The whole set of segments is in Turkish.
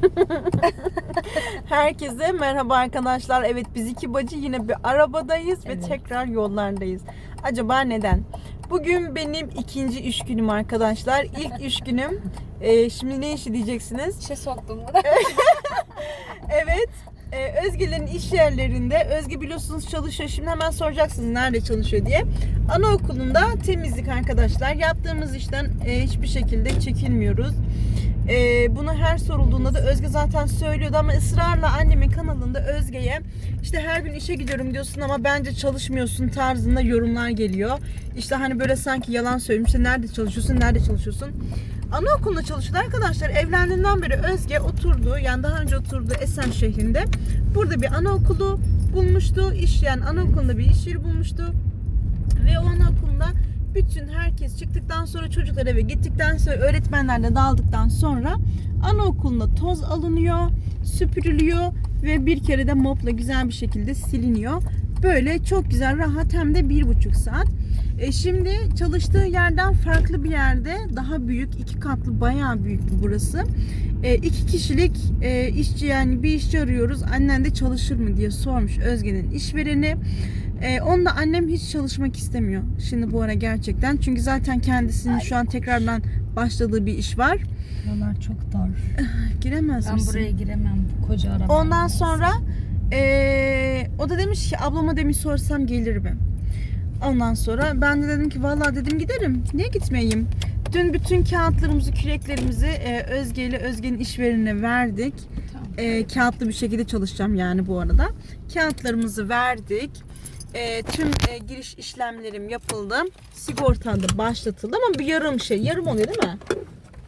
Herkese merhaba arkadaşlar. Evet biz iki bacı yine bir arabadayız ve Evet. tekrar yollardayız. Acaba neden? Bugün benim ikinci iş günüm arkadaşlar. İlk iş günüm. Ee, şimdi ne işi diyeceksiniz? İşe soktum bunu. Evet. E, Özge'lerin iş yerlerinde Özge biliyorsunuz çalışıyor. Şimdi hemen soracaksınız nerede çalışıyor diye. Anaokulunda temizlik arkadaşlar. Yaptığımız işten e, hiçbir şekilde çekinmiyoruz. E, bunu her sorulduğunda da Özge zaten söylüyordu ama ısrarla annemin kanalında Özge'ye işte her gün işe gidiyorum diyorsun ama bence çalışmıyorsun tarzında yorumlar geliyor. İşte hani böyle sanki yalan söylüyorum. İşte nerede çalışıyorsun, nerede çalışıyorsun? Anaokulunda çalışıyordu arkadaşlar. Evlendiğinden beri Özge oturdu. Yani daha önce oturduğu Esen şehrinde. Burada bir anaokulu bulmuştu. İş yani anaokulunda bir iş yeri bulmuştu. Ve o anaokulunda bütün herkes çıktıktan sonra çocuklar eve gittikten sonra öğretmenler de dağıldıktan sonra anaokulunda toz alınıyor, süpürülüyor ve bir kere de mopla güzel bir şekilde siliniyor. Böyle çok güzel rahat hem de bir buçuk saat. E şimdi çalıştığı yerden farklı bir yerde daha büyük iki katlı bayağı büyük burası. E, iki kişilik e, işçi yani bir işçi arıyoruz. Annen de çalışır mı diye sormuş Özge'nin işvereni. E, onda annem hiç çalışmak istemiyor. Şimdi bu ara gerçekten. Çünkü zaten kendisinin şu an tekrardan başladığı bir iş var. Buralar çok dar. Giremez Ben misin? buraya giremem bu koca araba. Ondan sonra eee, o da demiş ki ablama demiş sorsam gelir mi? Ondan sonra ben de dedim ki vallahi dedim giderim. Niye gitmeyeyim? Dün bütün kağıtlarımızı, küreklerimizi eee, Özge ile Özge'nin işverenine verdik. Tamam. Eee, kağıtlı bir şekilde çalışacağım yani bu arada. Kağıtlarımızı verdik. Eee, tüm eee, giriş işlemlerim yapıldı. Sigortam da başlatıldı ama bir yarım şey. Yarım oluyor değil mi?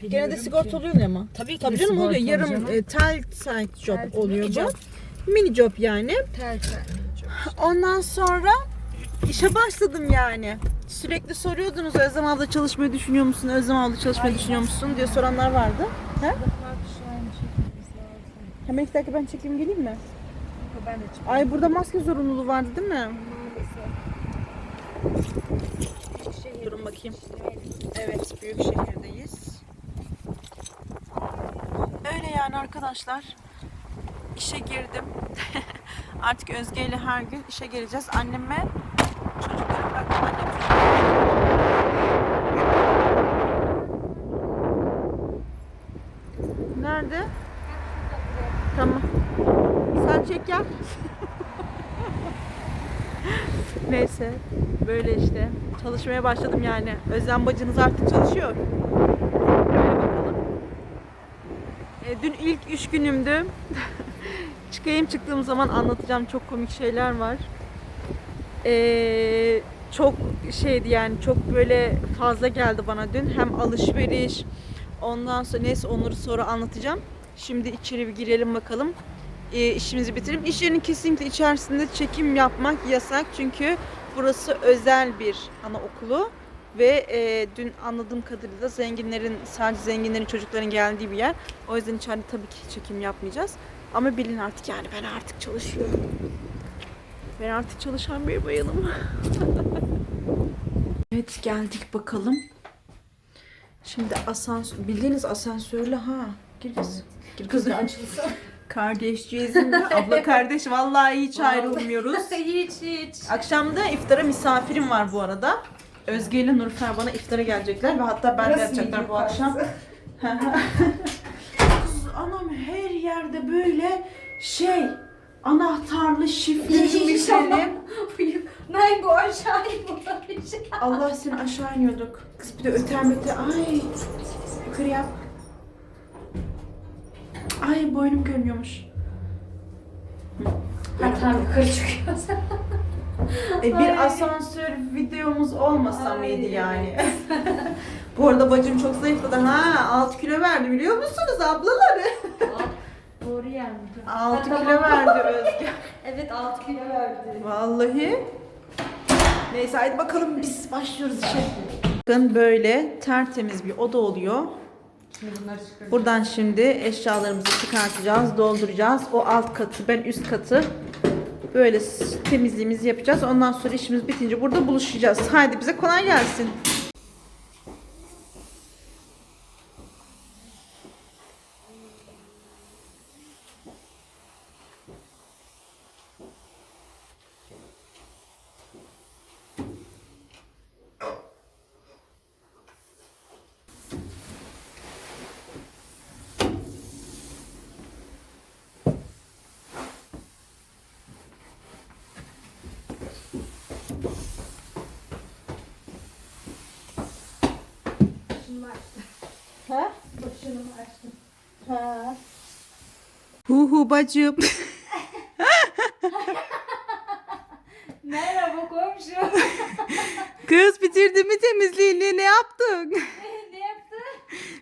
Gene de Biliyorum sigorta ki. oluyor ama. Tabii ki Tabii de canım oluyor. sigortalı Yarım e, tel site job Tel- oluyor mini bu. job. Mini job yani. Tel tel. Ondan sonra işe başladım yani. Sürekli soruyordunuz Özlem abla çalışmayı düşünüyor musun? Özlem abla çalışmayı düşünüyor musun diye soranlar vardı. He? Hemen iki dakika ben çekeyim geleyim mi? Ben de. Ay burada maske zorunluluğu vardı değil mi? Durun bakayım. Evet, büyük şehirdeyiz. Öyle yani arkadaşlar. İşe girdim. Artık Özge ile her gün işe geleceğiz. Anneme çocukları bıraktım. Annem çocukları... Nerede? Tamam. Sen çek gel. Neyse. Böyle işte. Çalışmaya başladım yani. Özlem bacınız artık çalışıyor. Böyle bakalım. E, dün ilk üç günümdü. Çıkayım çıktığım zaman anlatacağım çok komik şeyler var. E, çok şeydi yani çok böyle fazla geldi bana dün. Hem alışveriş ondan sonra neyse onları sonra anlatacağım. Şimdi içeri bir girelim bakalım e, işimizi bitirelim. İş yerinin kesinlikle içerisinde çekim yapmak yasak çünkü burası özel bir anaokulu ve e, dün anladığım kadarıyla zenginlerin sadece zenginlerin çocukların geldiği bir yer. O yüzden içeride tabii ki çekim yapmayacağız. Ama bilin artık yani ben artık çalışıyorum. Ben artık çalışan bir bayanım. evet geldik bakalım. Şimdi asansör, bildiğiniz asansörle ha. Gir kız. Gir kız. Kardeşciğiz mi? Abla kardeş vallahi hiç ayrılmıyoruz. hiç hiç. Akşam da iftara misafirim var bu arada. Özge ile Nurfer bana iftara gelecekler ve hatta ben de Burası yapacaklar mıydı bu akşam. Kız anam her yerde böyle şey anahtarlı şifreli miselim. Nein bu aşağı bu Allah seni aşağı iniyorduk. Kız bir de öter beter. Ay yukarı yap. Ay boynum görünüyormuş. Hatta yukarı çıkıyor. E, bir Ay. asansör videomuz olmasa Ay. mıydı yani? Bu arada bacım çok zayıfladı. Ha 6 kilo verdi biliyor musunuz ablaları? Doğru yani. 6 kilo verdi Özge. Evet 6 kilo verdi. Vallahi. Neyse hadi bakalım biz başlıyoruz işe. Bakın böyle tertemiz bir oda oluyor. Şimdi. Buradan şimdi eşyalarımızı çıkartacağız, dolduracağız. O alt katı, ben üst katı böyle temizliğimizi yapacağız. Ondan sonra işimiz bitince burada buluşacağız. Haydi bize kolay gelsin. Açtım açtım. Ha. Hu hu bacım. Merhaba komşu. Kız bitirdin mi temizliğini? Ne yaptın? ne yaptın?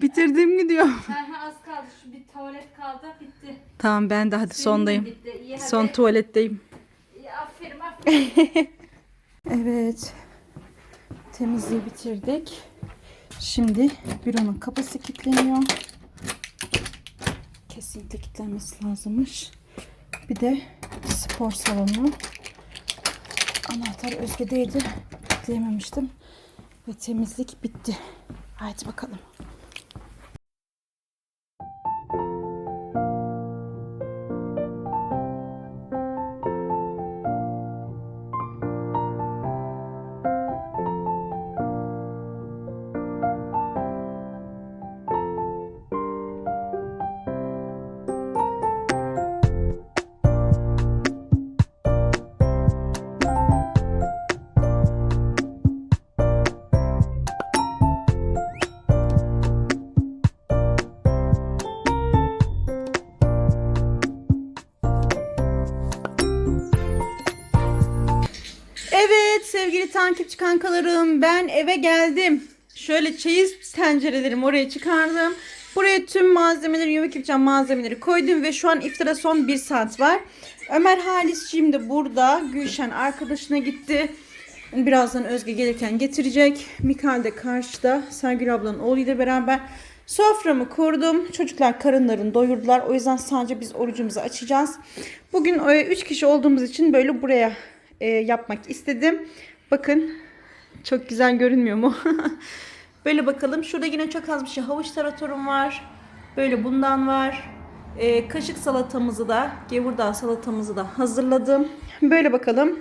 Bitirdim mi diyor. Aha, az kaldı. Şu bir tuvalet kaldı. Bitti. Tamam ben de hadi Senin sondayım. Bitti. İyi hadi. Son tuvaletteyim. İyi, aferin aferin. Evet. Temizliği bitirdik. Şimdi büronun kapısı kilitleniyor. Kesinlikle kilitlenmesi lazımmış. Bir de spor salonu. Anahtar Özge'deydi. Kilitleyememiştim. Ve temizlik bitti. Haydi bakalım. Takipçi kankalarım ben eve geldim. Şöyle çeyiz tencerelerimi oraya çıkardım. Buraya tüm malzemeleri, yemek yapacağım malzemeleri koydum ve şu an iftara son bir saat var. Ömer Halisciğim de burada. Gülşen arkadaşına gitti. Birazdan Özge gelirken getirecek. Mikael de karşıda. Sergül ablanın oğluyla beraber soframı kurdum. Çocuklar karınlarını doyurdular. O yüzden sadece biz orucumuzu açacağız. Bugün 3 kişi olduğumuz için böyle buraya e, yapmak istedim. Bakın çok güzel görünmüyor mu? Böyle bakalım. Şurada yine çok az bir şey havuç taratorum var. Böyle bundan var. E, kaşık salatamızı da, gevurdağ salatamızı da hazırladım. Böyle bakalım.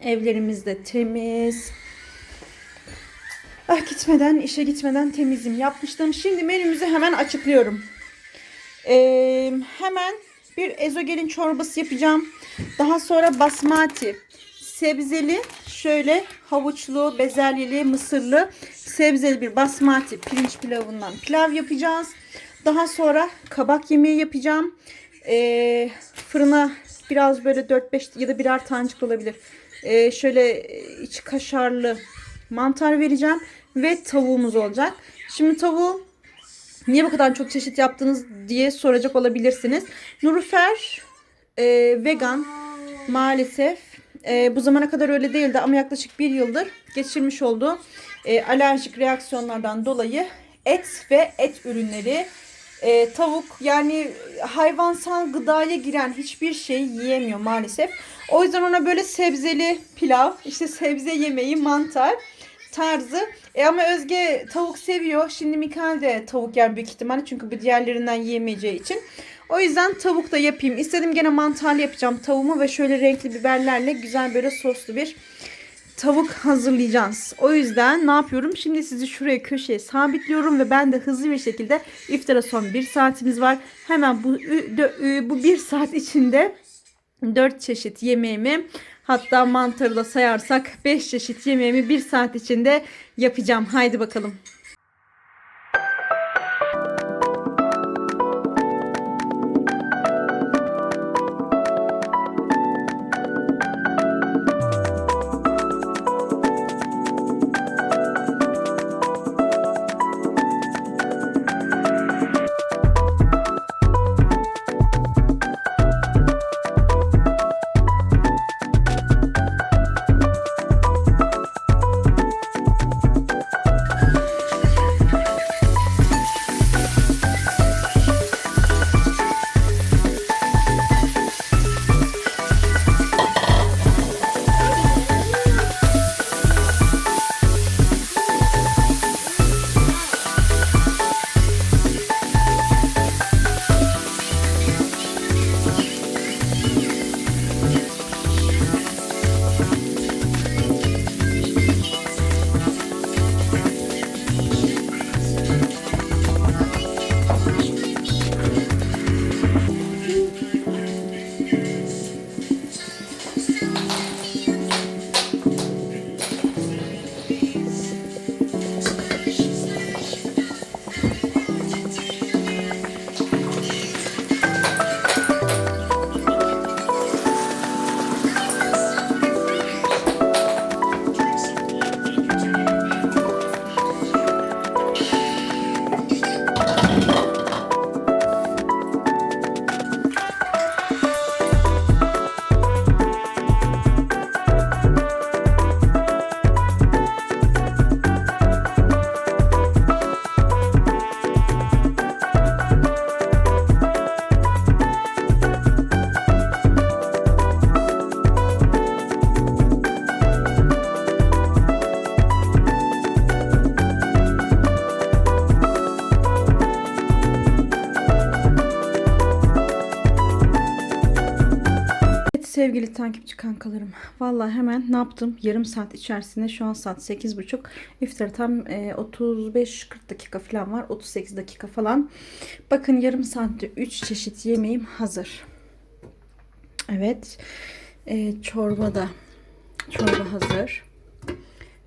Evlerimiz de temiz. Ah gitmeden, işe gitmeden temizim yapmıştım. Şimdi menümüzü hemen açıklıyorum. Ee, hemen bir ezogelin çorbası yapacağım. Daha sonra basmati, sebzeli, şöyle havuçlu, bezelyeli, mısırlı, sebzeli bir basmati pirinç pilavından pilav yapacağız. Daha sonra kabak yemeği yapacağım. Ee, fırına biraz böyle 4-5 ya da birer tanecik olabilir. Ee, şöyle içi kaşarlı mantar vereceğim ve tavuğumuz olacak. Şimdi tavuğu niye bu kadar çok çeşit yaptınız diye soracak olabilirsiniz. Nurufer e, vegan maalesef. E, bu zamana kadar öyle değildi ama yaklaşık bir yıldır geçirmiş olduğu e, alerjik reaksiyonlardan dolayı et ve et ürünleri e, tavuk yani hayvansal gıdaya giren hiçbir şey yiyemiyor maalesef. O yüzden ona böyle sebzeli pilav, işte sebze yemeği, mantar tarzı. E ama Özge tavuk seviyor. Şimdi Mikael de tavuk yer büyük ihtimalle çünkü bu diğerlerinden yiyemeyeceği için. O yüzden tavuk da yapayım. İstedim gene mantarlı yapacağım tavuğumu ve şöyle renkli biberlerle güzel böyle soslu bir tavuk hazırlayacağız. O yüzden ne yapıyorum? Şimdi sizi şuraya köşeye sabitliyorum ve ben de hızlı bir şekilde iftara son bir saatimiz var. Hemen bu bu bir saat içinde dört çeşit yemeğimi hatta mantarı da sayarsak 5 çeşit yemeğimi bir saat içinde yapacağım. Haydi bakalım. Sevgili takipçi kankalarım. Vallahi hemen ne yaptım? Yarım saat içerisinde şu an saat 8.30. İftar tam e, 35-40 dakika falan var. 38 dakika falan. Bakın yarım saatte 3 çeşit yemeğim hazır. Evet. E, çorba da. Çorba hazır.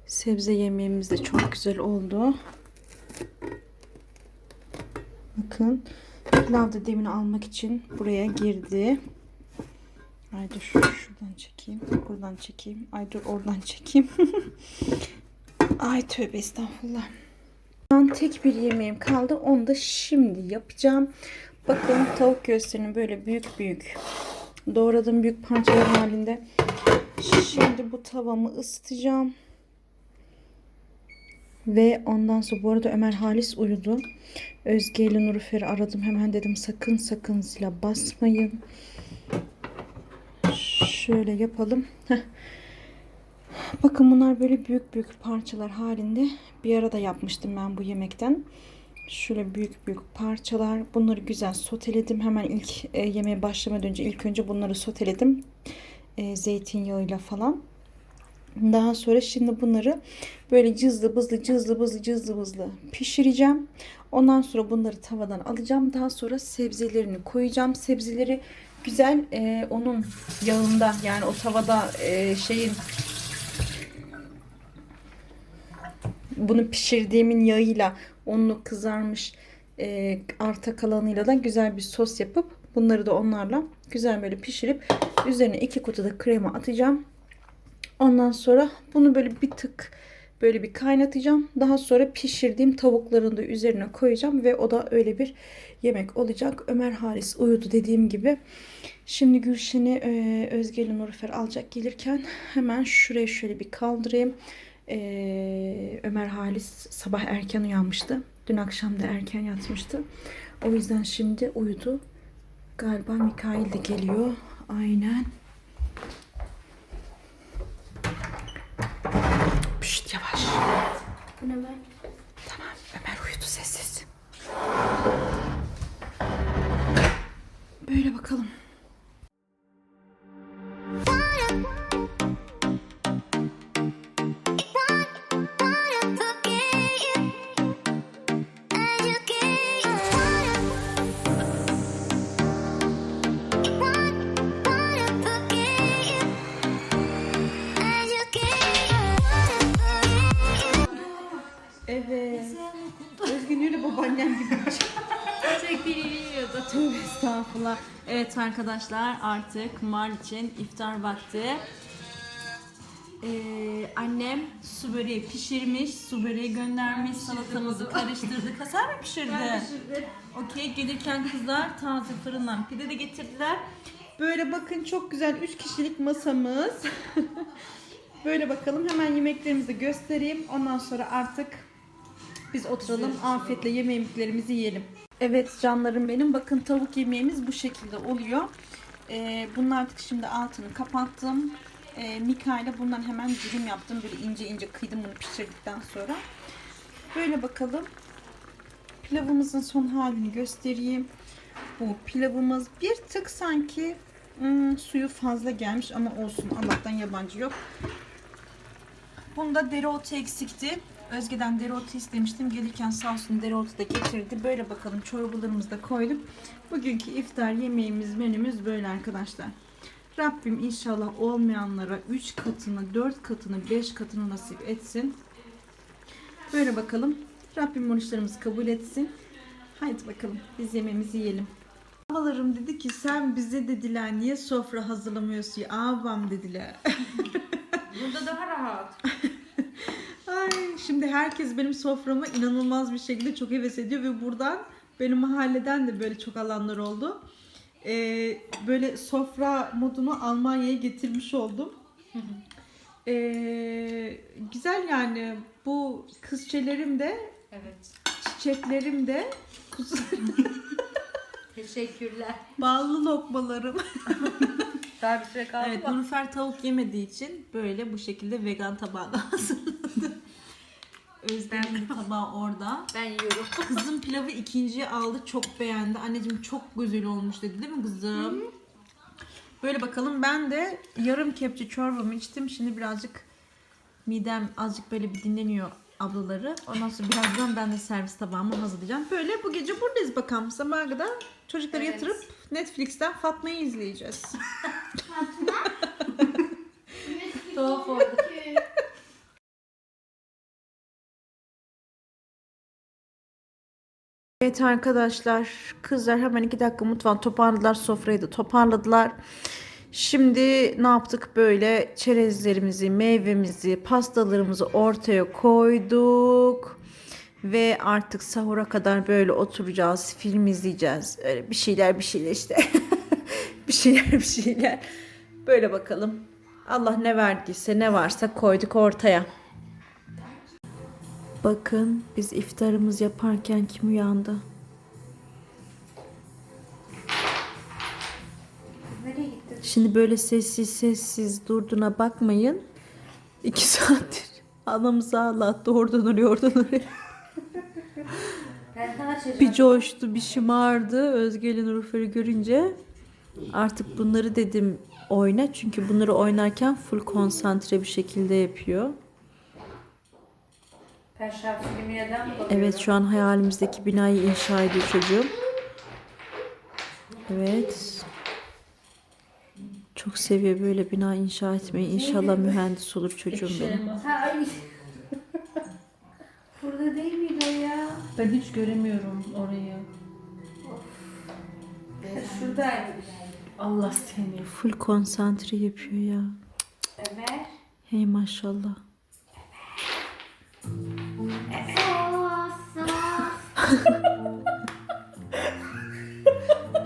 Sebze yemeğimiz de çok güzel oldu. Bakın. Pilav da demin almak için buraya girdi. Ay dur şuradan çekeyim. Buradan çekeyim. Ay dur oradan çekeyim. Ay tövbe estağfurullah. Tek bir yemeğim kaldı. Onu da şimdi yapacağım. Bakın tavuk göğüslerini böyle büyük büyük doğradım büyük parçalar halinde. Şimdi bu tavamı ısıtacağım. Ve ondan sonra bu arada Ömer Halis uyudu. Özge ile Nurifer'i aradım. Hemen dedim sakın sakın zile basmayın. Şöyle yapalım. Bakın bunlar böyle büyük büyük parçalar halinde. Bir arada yapmıştım ben bu yemekten. Şöyle büyük büyük parçalar. Bunları güzel soteledim. Hemen ilk e, yemeğe başlamadan önce ilk önce bunları soteledim. E, zeytinyağıyla falan. Daha sonra şimdi bunları böyle cızlı bızlı cızlı bızlı cızlı bızlı pişireceğim. Ondan sonra bunları tavadan alacağım. Daha sonra sebzelerini koyacağım. Sebzeleri güzel e, onun yağında yani o tavada e, şeyin bunu pişirdiğimin yağıyla onlu kızarmış e, arta kalanıyla da güzel bir sos yapıp bunları da onlarla güzel böyle pişirip üzerine iki kutu da krema atacağım. Ondan sonra bunu böyle bir tık böyle bir kaynatacağım. Daha sonra pişirdiğim tavukların da üzerine koyacağım ve o da öyle bir yemek olacak. Ömer Halis uyudu dediğim gibi. Şimdi Gülşen'i e, Özge ile alacak gelirken hemen şuraya şöyle bir kaldırayım. E, Ömer Halis sabah erken uyanmıştı. Dün akşam da erken yatmıştı. O yüzden şimdi uyudu. Galiba Mikail de geliyor. Aynen. Pişt yavaş. Bu ne ben? Tamam Ömer uyudu sessiz. Böyle bakalım. Evet arkadaşlar artık Mar için iftar vakti. Ee, annem su böreği pişirmiş, su böreği göndermiş, salatamızı karıştırdık. Ha, sen mi pişirdin? Okey gelirken kızlar taze fırından pide de getirdiler. Böyle bakın çok güzel 3 kişilik masamız. Böyle bakalım hemen yemeklerimizi göstereyim. Ondan sonra artık biz oturalım afiyetle yemeğimizi yiyelim. Evet canlarım benim. Bakın tavuk yemeğimiz bu şekilde oluyor. Ee, bunun artık şimdi altını kapattım. Ee, Mika ile bundan hemen dilim yaptım. Böyle ince ince kıydım bunu pişirdikten sonra. Böyle bakalım. Pilavımızın son halini göstereyim. Bu pilavımız bir tık sanki hmm, suyu fazla gelmiş ama olsun. Allah'tan yabancı yok. Bunda dereotu eksikti. Özge'den dereotu istemiştim. Gelirken sağ olsun dereotu da getirdi. Böyle bakalım çorbalarımızı da koyduk. Bugünkü iftar yemeğimiz menümüz böyle arkadaşlar. Rabbim inşallah olmayanlara 3 katını, 4 katını, 5 katını nasip etsin. Böyle bakalım. Rabbim oruçlarımızı kabul etsin. Haydi bakalım biz yemeğimizi yiyelim. Babalarım dedi ki sen bize dediler niye sofra hazırlamıyorsun abam dediler. Burada daha rahat. Ay, şimdi herkes benim soframa inanılmaz bir şekilde çok heves ediyor ve buradan benim mahalleden de böyle çok alanlar oldu. Ee, böyle sofra modunu Almanya'ya getirmiş oldum. Ee, güzel yani bu kızçelerim de Evet. çiçeklerim de Teşekkürler. ballı lokmalarım. Daha bir şey kaldı Evet, mı? Nurfer tavuk yemediği için böyle bu şekilde vegan tabağı hazırladı. Özlem'in tabağı orada. Ben yiyorum. Kızım pilavı ikinciye aldı çok beğendi. Anneciğim çok güzel olmuş dedi değil mi kızım? Böyle bakalım. Ben de yarım kepçe çorbamı içtim. Şimdi birazcık midem azıcık böyle bir dinleniyor ablaları. Ondan sonra birazdan ben de servis tabağımı hazırlayacağım. Böyle bu gece buradayız bakalım. Sabaha kadar çocukları Evet. yatırıp Netflix'ten Fatma'yı izleyeceğiz. Tuhaf oldu. Evet arkadaşlar kızlar hemen iki dakika mutfağı toparladılar sofrayı da toparladılar. Şimdi ne yaptık böyle çerezlerimizi, meyvemizi, pastalarımızı ortaya koyduk. Ve artık sahura kadar böyle oturacağız, film izleyeceğiz. Öyle bir şeyler bir şeyler işte. bir şeyler bir şeyler. Böyle bakalım. Allah ne verdiyse ne varsa koyduk ortaya. Bakın biz iftarımız yaparken kim uyandı? Şimdi böyle sessiz sessiz durduğuna bakmayın. İki saattir anamızı ağlattı oradan oraya oradan oraya. Bir coştu bir şımardı Özge ile Nurfer'i görünce. Artık bunları dedim oyna çünkü bunları oynarken full konsantre bir şekilde yapıyor. Evet şu an hayalimizdeki binayı inşa ediyor çocuğum. Evet. Çok seviyor böyle bina inşa etmeyi. İnşallah mühendis olur çocuğum benim. Ha, ay. Burada değil miydi o ya? Ben hiç göremiyorum orayı. Şuradaymış. Allah seni. Full konsantre yapıyor ya. Ömer. Hey maşallah.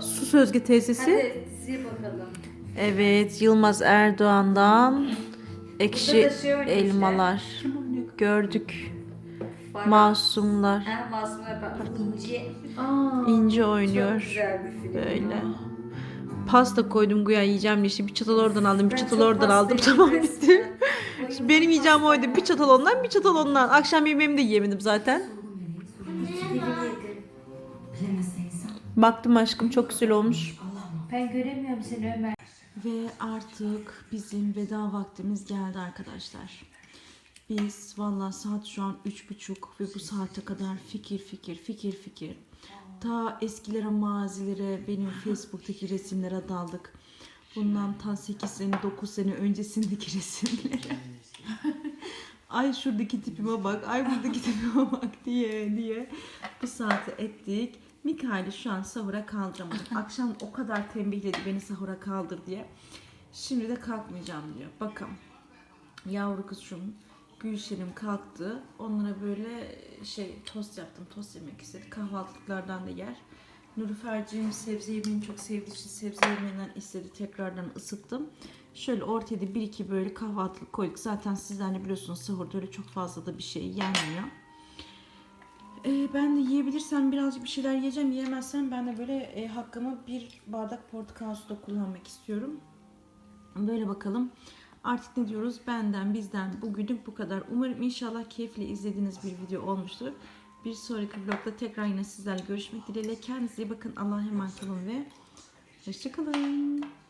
Sus Özge teyzesi. Hadi. Evet Yılmaz Erdoğan'dan ekşi da şey işte. elmalar. Gördük. Var. Masumlar. Ha, Masumlar bak. İnci. İnci Çok oynuyor. güzel bir film. Böyle. Pasta koydum güya yiyeceğim diye. Şimdi bir çatal oradan aldım, bir Ben çatal oradan aldım. Tamam bitti. Benim yiyeceğim oydu. Bir çatal ondan, bir çatal ondan. Akşam yemeğimi de yiyemedim zaten. Baktım aşkım çok güzel olmuş. Ben göremiyorum seni Ömer. Ve artık bizim veda vaktimiz geldi arkadaşlar. Biz valla saat şu an üç buçuk ve bu saate kadar fikir fikir fikir fikir. Ta eskilere mazilere benim Facebook'taki resimlere daldık. Bundan ta 8 sene 9 sene öncesindeki resimlere. ay şuradaki tipime bak, ay buradaki tipime bak diye diye bu saati ettik. Mikail'i şu an sahura kaldıramadık. Akşam o kadar tembihledi beni sahura kaldır diye. Şimdi de kalkmayacağım diyor. Bakın yavru kızım Gülşen'im kalktı. Onlara böyle şey tost yaptım. Tost yemek istedi. Kahvaltılıklardan da yer. Nurifer'cim sebze yemeğini çok sevdiği için sebze yemeğinden istedi. Tekrardan ısıttım. Şöyle ortaya da bir iki böyle kahvaltılık koyduk. Zaten sizler de biliyorsunuz sahurda öyle çok fazla da bir şey yenmiyor. Ee, ben de yiyebilirsem birazcık bir şeyler yiyeceğim. Yiyemezsem ben de böyle e, hakkımı bir bardak portakal suda kullanmak istiyorum. Böyle bakalım. Artık ne diyoruz? Benden, bizden bugünlük bu kadar. Umarım inşallah keyifle izlediğiniz bir video olmuştur. Bir sonraki vlogda tekrar yine sizlerle görüşmek dileğiyle. Kendinize iyi bakın. Allah'a emanet olun ve hoşçakalın.